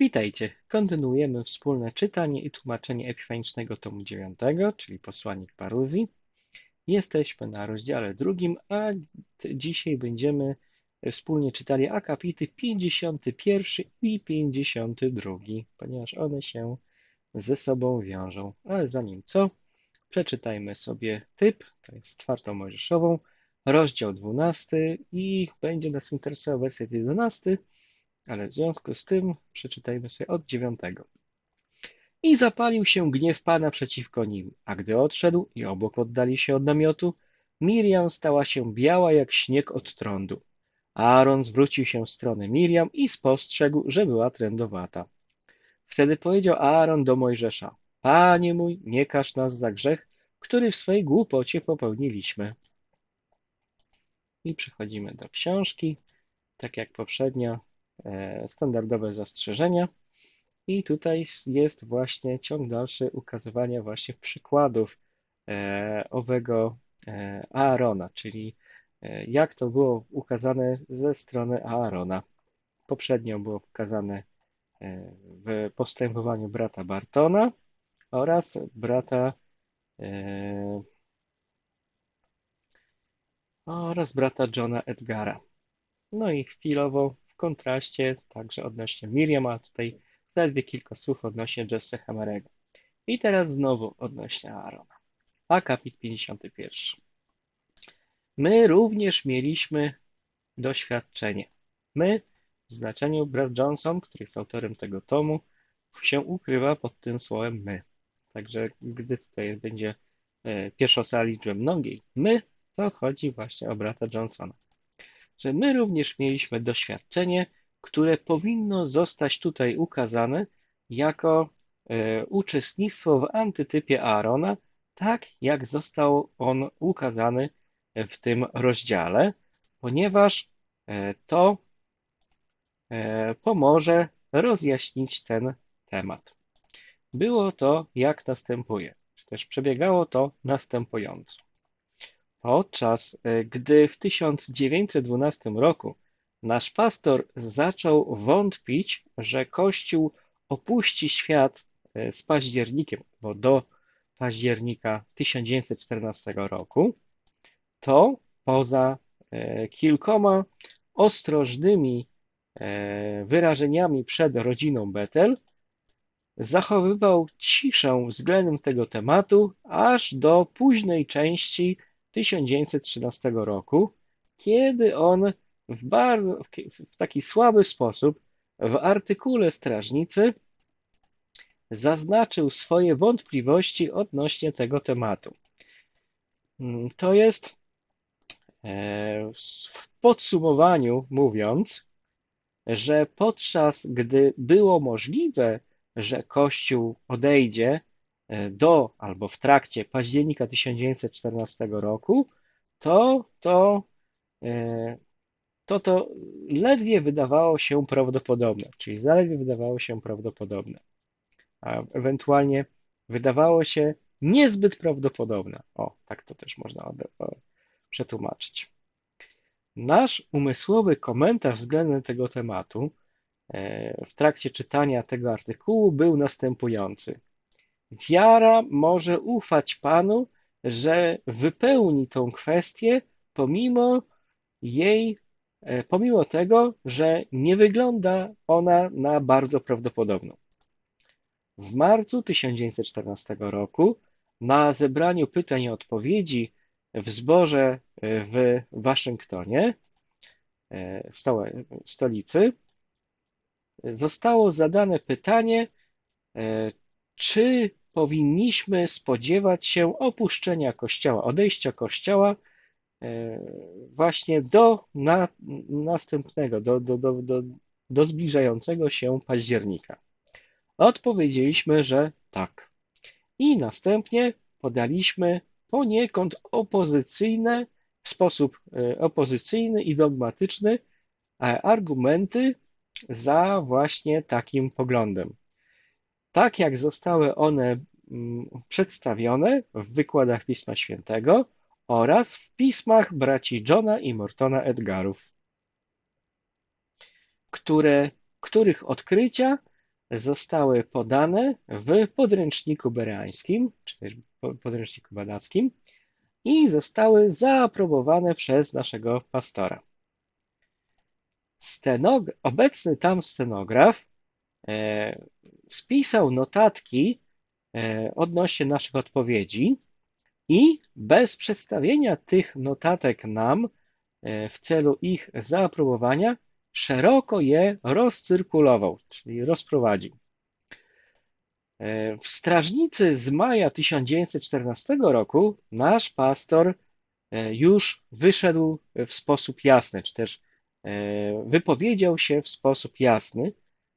Witajcie. Kontynuujemy wspólne czytanie i tłumaczenie epifanicznego tomu 9, czyli posłannik Paruzji. Jesteśmy na rozdziale drugim, a dzisiaj będziemy wspólnie czytali akapity 51 i 52, ponieważ one się ze sobą wiążą. Ale zanim co, przeczytajmy sobie typ, to jest czwartą Mojżeszową, rozdział 12 i będzie nas interesował werset 11, ale w związku z tym przeczytajmy sobie od 9. I zapalił się gniew Pana przeciwko nim, a gdy odszedł i obok oddali się od namiotu, Miriam stała się biała jak śnieg od trądu. Aaron zwrócił się w stronę Miriam i spostrzegł, że była trędowata. Wtedy powiedział Aaron do Mojżesza: Panie mój, nie każ nas za grzech, który w swej głupocie popełniliśmy. I przechodzimy do książki, tak jak poprzednio, e, standardowe zastrzeżenia. I tutaj jest właśnie ciąg dalszy ukazywania właśnie przykładów e, owego e, Aarona, czyli jak to było ukazane ze strony Aarona. Poprzednio było pokazane w postępowaniu brata Bartona oraz brata oraz brata Johna Edgara. No i chwilowo kontraście także odnośnie Miriam, a tutaj zaledwie kilka słów odnośnie Jesse Hamarego. I teraz znowu odnośnie Aarona. Akapit 51. My również mieliśmy doświadczenie. My, w znaczeniu Brad Johnson, który jest autorem tego tomu, się ukrywa pod tym słowem my. Także gdy tutaj będzie e, pierwsza liczby mnogiej my, to chodzi właśnie o brata Johnsona. Że my również mieliśmy doświadczenie, które powinno zostać tutaj ukazane jako e, uczestnictwo w antytypie Aarona, tak jak został on ukazany w tym rozdziale, ponieważ e, to e, pomoże rozjaśnić ten temat. Było to jak następuje, czy też przebiegało to następująco. Podczas e, gdy w 1912 roku nasz pastor zaczął wątpić, że Kościół opuści świat e, z październikiem, bo do października 1914 roku, to poza e, kilkoma ostrożnymi wyrażeniami przed rodziną Betel, zachowywał ciszę względem tego tematu aż do późnej części 1913 roku, kiedy on w, bardzo, w taki słaby sposób w artykule Strażnicy zaznaczył swoje wątpliwości odnośnie tego tematu. Mm, to jest e, w podsumowaniu mówiąc, że podczas gdy było możliwe, że Kościół odejdzie do albo w trakcie października 1914 roku, to to, e, to to ledwie wydawało się prawdopodobne, czyli zaledwie wydawało się prawdopodobne, a ewentualnie wydawało się niezbyt prawdopodobne. O, tak to też można przetłumaczyć. Nasz umysłowy komentarz względem tego tematu e, w trakcie czytania tego artykułu był następujący. Wiara może ufać Panu, że wypełni tą kwestię pomimo jej, e, pomimo tego, że nie wygląda ona na bardzo prawdopodobną. W marcu 1914 roku na zebraniu pytań i odpowiedzi w zborze e, w Waszyngtonie, e, stolicy, zostało zadane pytanie, czy powinniśmy spodziewać się opuszczenia Kościoła, odejścia Kościoła e, właśnie do na, następnego, do, do, do, do, do zbliżającego się października. Odpowiedzieliśmy, że tak. I następnie podaliśmy poniekąd opozycyjne, w sposób e, opozycyjny i dogmatyczny e, argumenty za właśnie takim poglądem tak jak zostały one mm, przedstawione w wykładach Pisma Świętego oraz w pismach braci Johna i Mortona Edgarów, które, których odkrycia zostały podane w podręczniku bereańskim, czy też podręczniku badackim i zostały zaaprobowane przez naszego pastora. Stenog obecny tam scenograf e, spisał notatki e, odnośnie naszych odpowiedzi i bez przedstawienia tych notatek nam e, w celu ich zaaprobowania szeroko je rozcyrkulował, czyli rozprowadził. E, w strażnicy z maja 1914 roku nasz pastor już wyszedł w sposób jasny, czy też wypowiedział się w sposób jasny,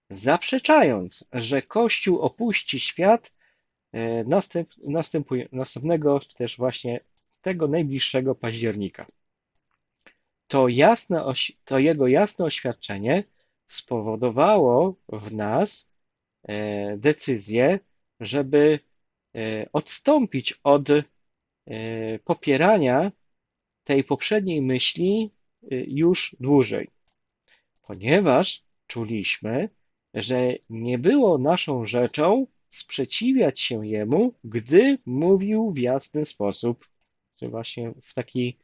zaprzeczając, że Kościół opuści świat następ, następnego, czy też właśnie tego najbliższego października. To, jasne, to jego jasne oświadczenie spowodowało w nas E, decyzję, żeby e, odstąpić od e, popierania tej poprzedniej myśli już dłużej, ponieważ czuliśmy, że nie było naszą rzeczą sprzeciwiać się jemu, gdy mówił w jasny sposób, czy właśnie w taki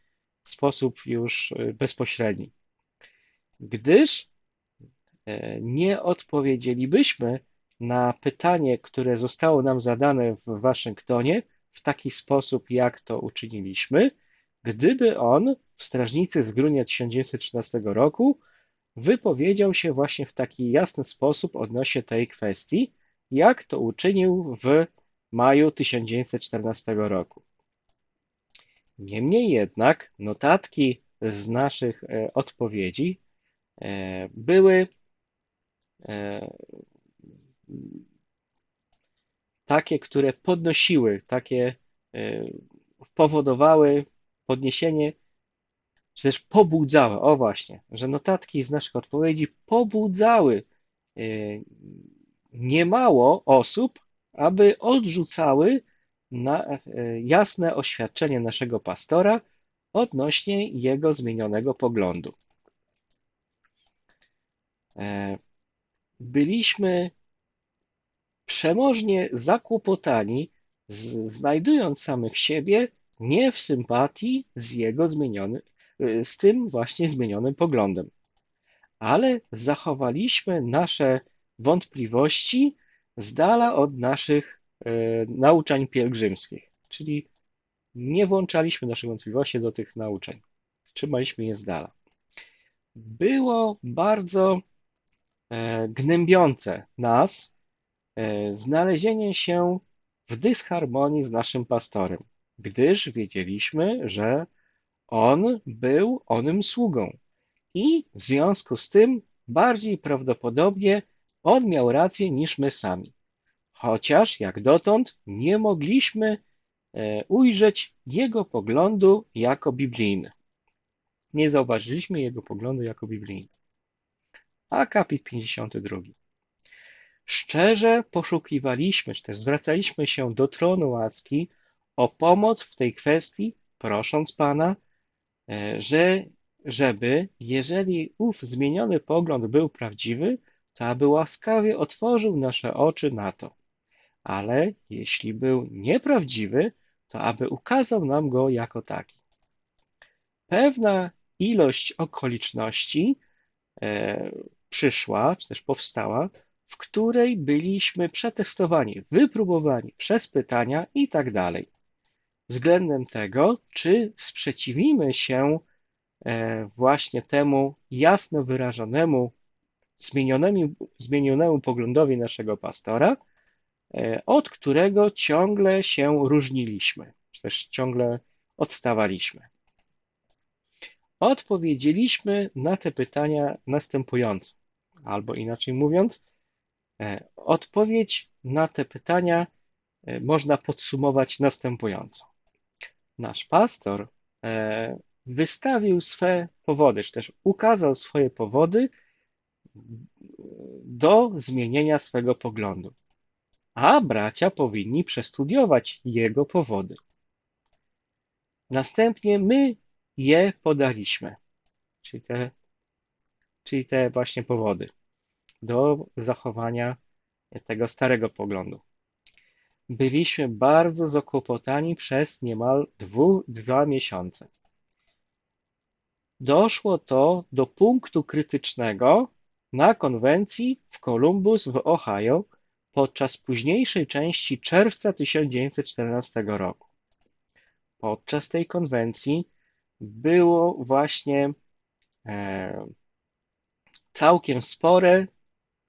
sposób już bezpośredni. Gdyż nie odpowiedzielibyśmy na pytanie, które zostało nam zadane w Waszyngtonie w taki sposób, jak to uczyniliśmy, gdyby on w Strażnicy z grudnia 1913 roku wypowiedział się właśnie w taki jasny sposób odnośnie tej kwestii, jak to uczynił w maju 1914 roku. Niemniej jednak notatki z naszych e, odpowiedzi e, były e, takie, które podnosiły, takie powodowały podniesienie, czy też pobudzały, o właśnie, że notatki z naszych odpowiedzi pobudzały e, niemało osób, aby odrzucały na e, jasne oświadczenie naszego pastora odnośnie jego zmienionego poglądu. Byliśmy przemożnie zakłopotani, znajdując samych siebie nie w sympatii z jego zmienionym, z tym właśnie zmienionym poglądem. Ale zachowaliśmy nasze wątpliwości z dala od naszych e, nauczań pielgrzymskich, czyli nie włączaliśmy naszych wątpliwości do tych nauczeń, trzymaliśmy je z dala. Było bardzo e, gnębiące nas, E, znalezienie się w dysharmonii z naszym pastorem, gdyż wiedzieliśmy, że on był onym sługą i w związku z tym bardziej prawdopodobnie on miał rację niż my sami. Chociaż jak dotąd nie mogliśmy e, ujrzeć jego poglądu jako biblijny. Nie zauważyliśmy jego poglądu jako biblijny. Akapit 52. Szczerze poszukiwaliśmy, czy też zwracaliśmy się do tronu łaski o pomoc w tej kwestii, prosząc Pana, że, żeby, jeżeli ów zmieniony pogląd był prawdziwy, to aby łaskawie otworzył nasze oczy na to. Ale jeśli był nieprawdziwy, to aby ukazał nam go jako taki. Pewna ilość okoliczności e, przyszła, czy też powstała, w której byliśmy przetestowani, wypróbowani przez pytania i tak dalej. Względem tego, czy sprzeciwimy się e, właśnie temu jasno wyrażonemu, zmienionemu, poglądowi naszego pastora, e, od którego ciągle się różniliśmy, czy też ciągle odstawaliśmy. Odpowiedzieliśmy na te pytania następująco, albo inaczej mówiąc, E, odpowiedź na te pytania można podsumować następująco. Nasz pastor e, wystawił swe powody, czy też ukazał swoje powody do zmienienia swego poglądu, a bracia powinni przestudiować jego powody. Następnie my je podaliśmy, czyli te, czyli te właśnie powody do zachowania tego starego poglądu. Byliśmy bardzo zakłopotani przez niemal dwu, dwa miesiące. Doszło to do punktu krytycznego na konwencji w Columbus w Ohio podczas późniejszej części czerwca 1914 roku. Podczas tej konwencji było właśnie e, całkiem spore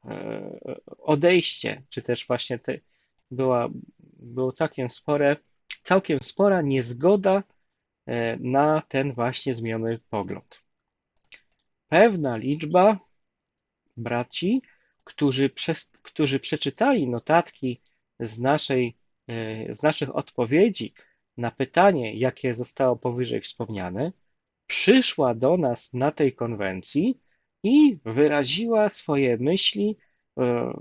e, odejście, czy też właśnie te, była, było całkiem spore, całkiem spora niezgoda e, na ten właśnie zmieniony pogląd. Pewna liczba braci, którzy, przez, którzy przeczytali notatki z, naszej, e, z naszych odpowiedzi na pytanie, jakie zostało powyżej wspomniane, przyszła do nas na tej konwencji i wyraziła swoje myśli, e,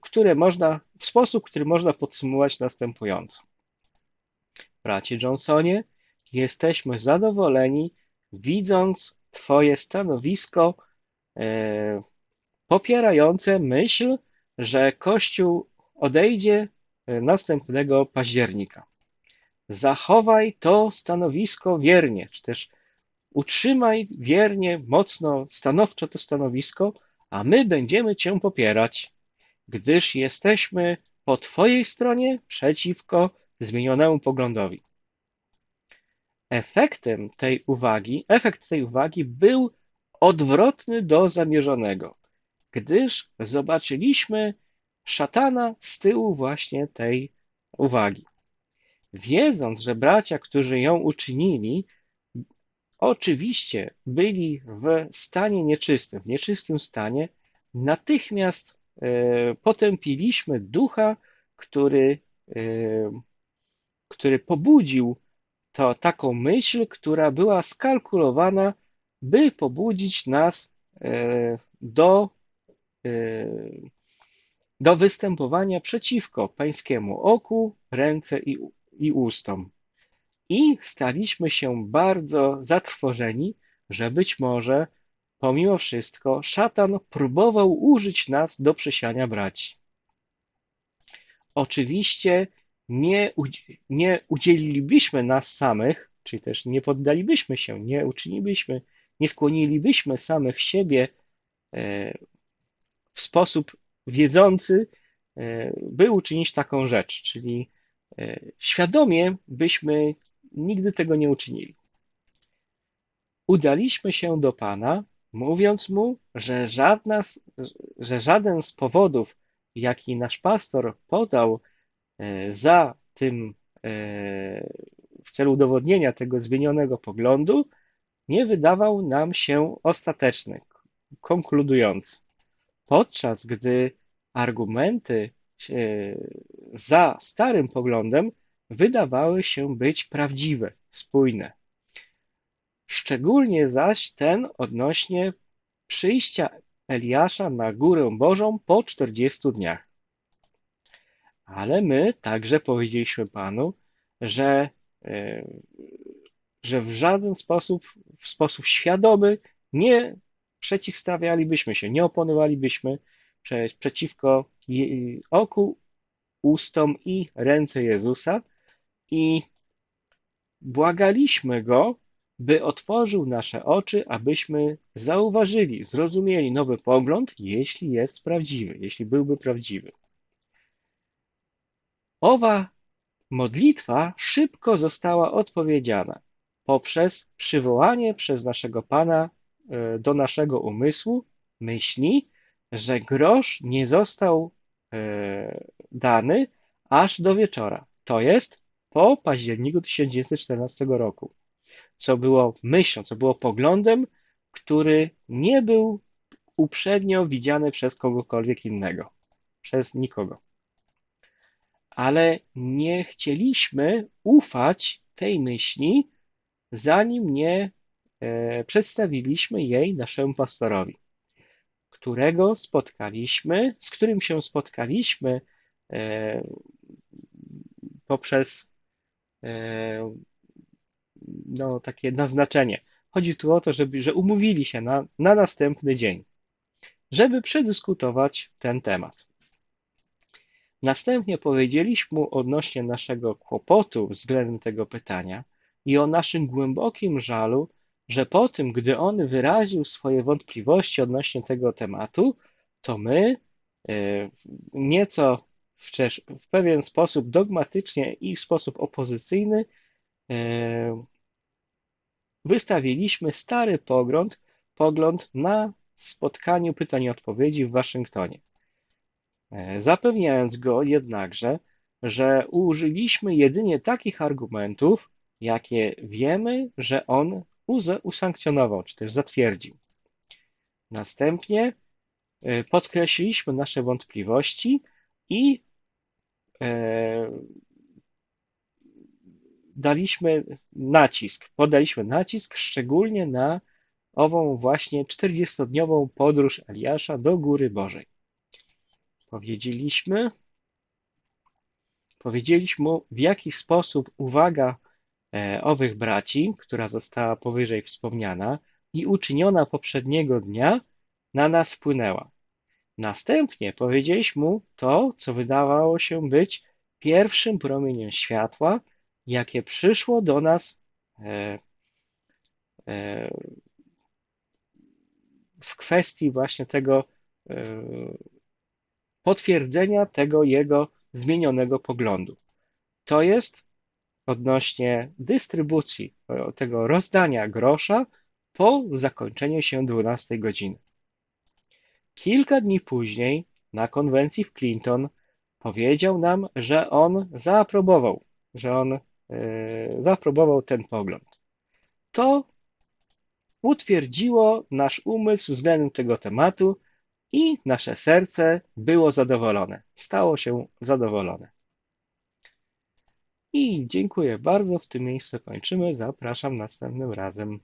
które można, w sposób, który można podsumować następująco. Bracie Johnsonie, jesteśmy zadowoleni, widząc Twoje stanowisko e, popierające myśl, że Kościół odejdzie e, następnego października. Zachowaj to stanowisko wiernie, czy też utrzymaj wiernie, mocno, stanowczo to stanowisko, a my będziemy Cię popierać, gdyż jesteśmy po Twojej stronie przeciwko zmienionemu poglądowi. Efektem tej uwagi, efekt tej uwagi był odwrotny do zamierzonego gdyż zobaczyliśmy szatana z tyłu właśnie tej uwagi. Wiedząc, że bracia, którzy ją uczynili, oczywiście byli w stanie nieczystym, w nieczystym stanie, natychmiast potępiliśmy ducha, który, e, który pobudził to taką myśl, która była skalkulowana, by pobudzić nas e, do do występowania przeciwko pańskiemu oku, ręce i, i ustom. I staliśmy się bardzo zatrwożeni, że być może, pomimo wszystko, szatan próbował użyć nas do przysiania braci. Oczywiście nie, nie udzielilibyśmy nas samych, czyli też nie poddalibyśmy się, nie uczynilibyśmy, nie skłonilibyśmy samych siebie e, w sposób wiedzący, e, by uczynić taką rzecz, czyli e, świadomie byśmy nigdy tego nie uczynili. Udaliśmy się do Pana, mówiąc mu, że, żadna, że żaden z powodów, jaki nasz pastor podał e, za tym w celu udowodnienia tego zmienionego poglądu, nie wydawał nam się ostateczny, konkludujący podczas gdy argumenty za starym poglądem wydawały się być prawdziwe, spójne. Szczególnie zaś ten odnośnie przyjścia Eliasza na górę Bożą po 40 dniach. Ale my także powiedzieliśmy Panu, że, e, że w żaden sposób, w sposób świadomy nie przeciwstawialibyśmy się, nie oponowalibyśmy prze, przeciwko oku, ustom i ręce Jezusa i błagaliśmy Go, by otworzył nasze oczy, abyśmy zauważyli, zrozumieli nowy pogląd, jeśli jest prawdziwy, jeśli byłby prawdziwy. Owa modlitwa szybko została odpowiedziana poprzez przywołanie przez naszego Pana E, do naszego umysłu myśli, że grosz nie został e, dany aż do wieczora, to jest po październiku 1914 roku, co było myślą, co było poglądem, który nie był uprzednio widziany przez kogokolwiek innego, przez nikogo. Ale nie chcieliśmy ufać tej myśli, zanim nie E, przedstawiliśmy jej naszemu pastorowi, którego spotkaliśmy, z którym się spotkaliśmy e, poprzez e, no, takie naznaczenie. Chodzi tu o to, żeby, że umówili się na, na następny dzień, żeby przedyskutować ten temat. Następnie powiedzieliśmy mu odnośnie naszego kłopotu względem tego pytania i o naszym głębokim żalu, że po tym, gdy on wyraził swoje wątpliwości odnośnie tego tematu, to my e, nieco w, pewien sposób dogmatycznie i w sposób opozycyjny e, wystawiliśmy stary pogląd, pogląd na spotkaniu pytań i odpowiedzi w Waszyngtonie. E, zapewniając go jednakże, że użyliśmy jedynie takich argumentów, jakie wiemy, że on usankcjonował, czy też zatwierdził. Następnie e, podkreśliliśmy nasze wątpliwości i e, daliśmy nacisk, podaliśmy nacisk szczególnie na ową właśnie 40-dniową podróż Eliasza do Góry Bożej. Powiedzieliśmy, powiedzieliśmy mu, w jaki sposób uwaga e, owych braci, która została powyżej wspomniana i uczyniona poprzedniego dnia, na nas wpłynęła. Następnie powiedzieliśmy mu to, co wydawało się być pierwszym promieniem światła, jakie przyszło do nas e, e, w kwestii właśnie tego e, potwierdzenia tego jego zmienionego poglądu. To jest odnośnie dystrybucji tego rozdania grosza po zakończeniu się 12 godziny. Kilka dni później na konwencji w Clinton powiedział nam, że on zaaprobował, że on E, zaaprobował ten pogląd. To utwierdziło nasz umysł względem tego tematu i nasze serce było zadowolone, stało się zadowolone. I dziękuję bardzo. W tym miejscu kończymy. Zapraszam następnym razem.